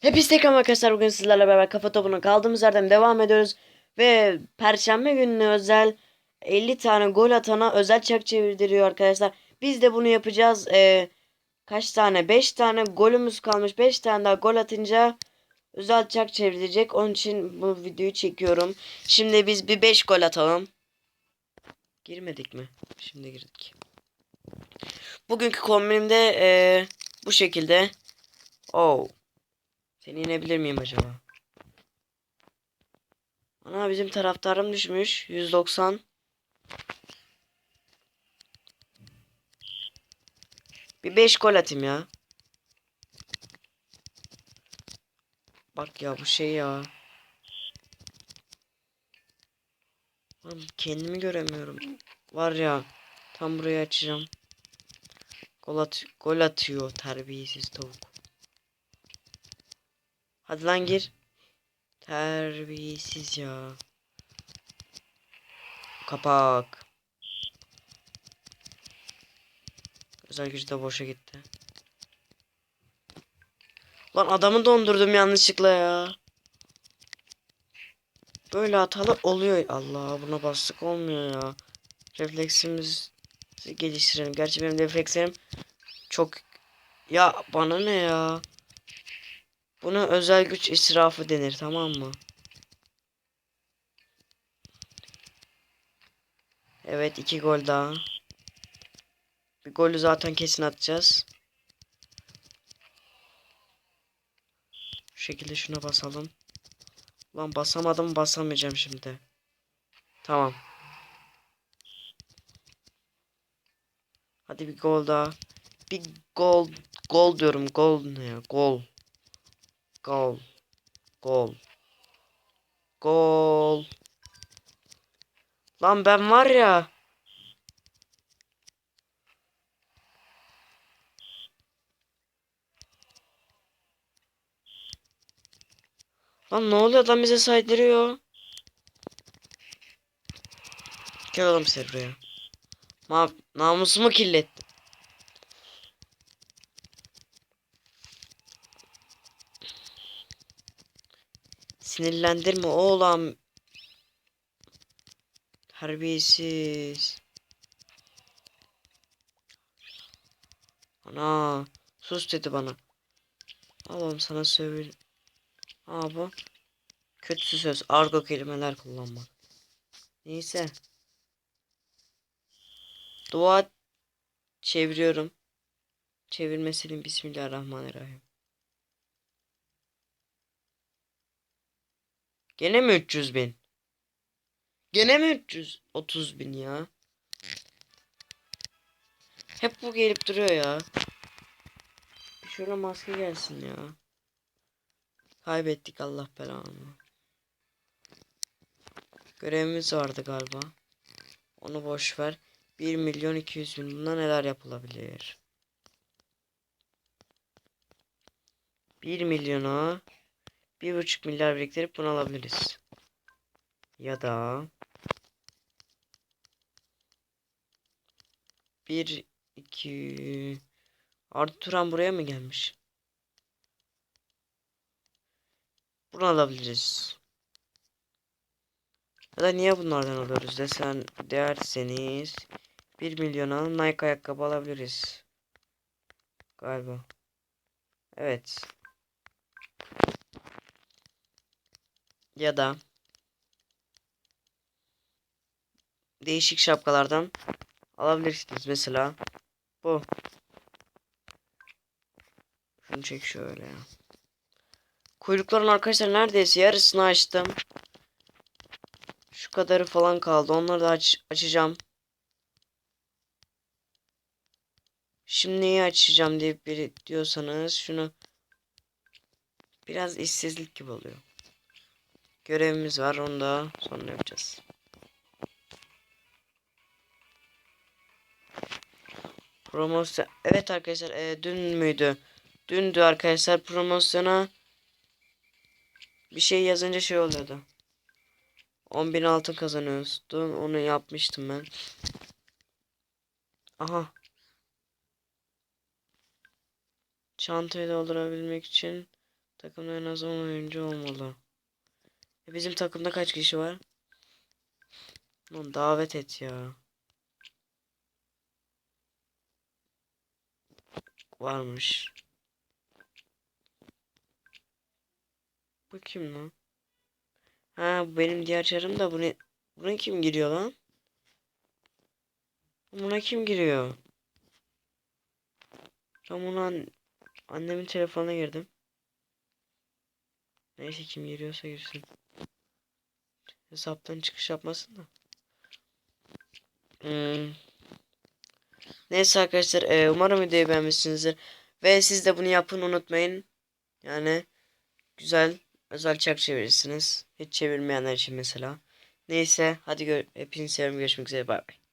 Hepinize tekrar arkadaşlar bugün sizlerle beraber kafa topuna kaldığımız yerden devam ediyoruz. Ve perşembe gününe özel 50 tane gol atana özel çak çevirdiriyor arkadaşlar. Biz de bunu yapacağız. Ee, kaç tane? 5 tane golümüz kalmış. 5 tane daha gol atınca özel çak çevirecek. Onun için bu videoyu çekiyorum. Şimdi biz bir 5 gol atalım. Girmedik mi? Şimdi girdik. Bugünkü kombinimde ee, bu şekilde. Oh. Seni inebilir miyim acaba? Ana bizim taraftarım düşmüş. 190. Bir 5 gol atayım ya. Bak ya bu şey ya. Oğlum kendimi göremiyorum. Var ya. Tam burayı açacağım. Gol, at gol atıyor terbiyesiz tavuk. Hadi lan gir. Terbiyesiz ya. Kapak. Özel gücü de boşa gitti. Lan adamı dondurdum yanlışlıkla ya. Böyle hatalı oluyor. Allah buna bastık olmuyor ya. Refleksimizi geliştirelim. Gerçi benim reflekslerim çok... Ya bana ne ya? Buna özel güç israfı denir tamam mı? Evet iki gol daha. Bir golü zaten kesin atacağız. Şu şekilde şuna basalım. Lan basamadım basamayacağım şimdi. Tamam. Hadi bir gol daha. Bir gol. Gol diyorum. Gol ne ya? Gol. Gol. Gol. Gol. Lan ben var ya. Lan ne oluyor adam bize saydırıyor. Gel oğlum sen buraya. Ma namusumu kirletti. Sinirlendirme oğlum. Terbiyesiz. Ana. Sus dedi bana. Oğlum sana söyle. Aa. Kötü söz. Argo kelimeler kullanmak. Neyse. Dua çeviriyorum. Çevirmesinin Bismillahirrahmanirrahim. Gene mi 300 bin? Gene mi 330 bin ya? Hep bu gelip duruyor ya. Şöyle maske gelsin ya. Kaybettik Allah belanı. Görevimiz vardı galiba. Onu boş ver. 1 milyon 200 bin. Bunda neler yapılabilir? 1 milyona 1,5 milyar biriktirip bunu alabiliriz. Ya da bir iki Arda Turan buraya mı gelmiş? Bunu alabiliriz. Ya da niye bunlardan alıyoruz desen derseniz 1 milyona Nike ayakkabı alabiliriz. Galiba. Evet. Ya da değişik şapkalardan alabilirsiniz. Mesela bu. Şunu çek şöyle ya. Kuyrukların arkadaşlar neredeyse yarısını açtım. Şu kadarı falan kaldı. Onları da aç açacağım. Şimdi neyi açacağım diye biri diyorsanız şunu biraz işsizlik gibi oluyor. Görevimiz var. Onu da sonra yapacağız. Promosyon. Evet arkadaşlar e, dün müydü? Dündü arkadaşlar promosyona bir şey yazınca şey oluyordu. 10.000 altın kazanıyoruz. Dün onu yapmıştım ben. Aha. Çantayı doldurabilmek için Takımda en az 10 oyuncu olmalı. E bizim takımda kaç kişi var? Lan davet et ya. Varmış. Bu kim lan? Ha bu benim diğer çarım da bu ne? Buna kim giriyor lan? Buna kim giriyor? Buna an- annemin telefonuna girdim. Neyse kim giriyorsa girsin. Hesaptan çıkış yapmasın da. Hmm. Neyse arkadaşlar e, umarım videoyu beğenmişsinizdir. Ve siz de bunu yapın unutmayın. Yani güzel özel çark çevirirsiniz. Hiç çevirmeyenler için mesela. Neyse hadi gör hepinizi seviyorum görüşmek üzere bay bay.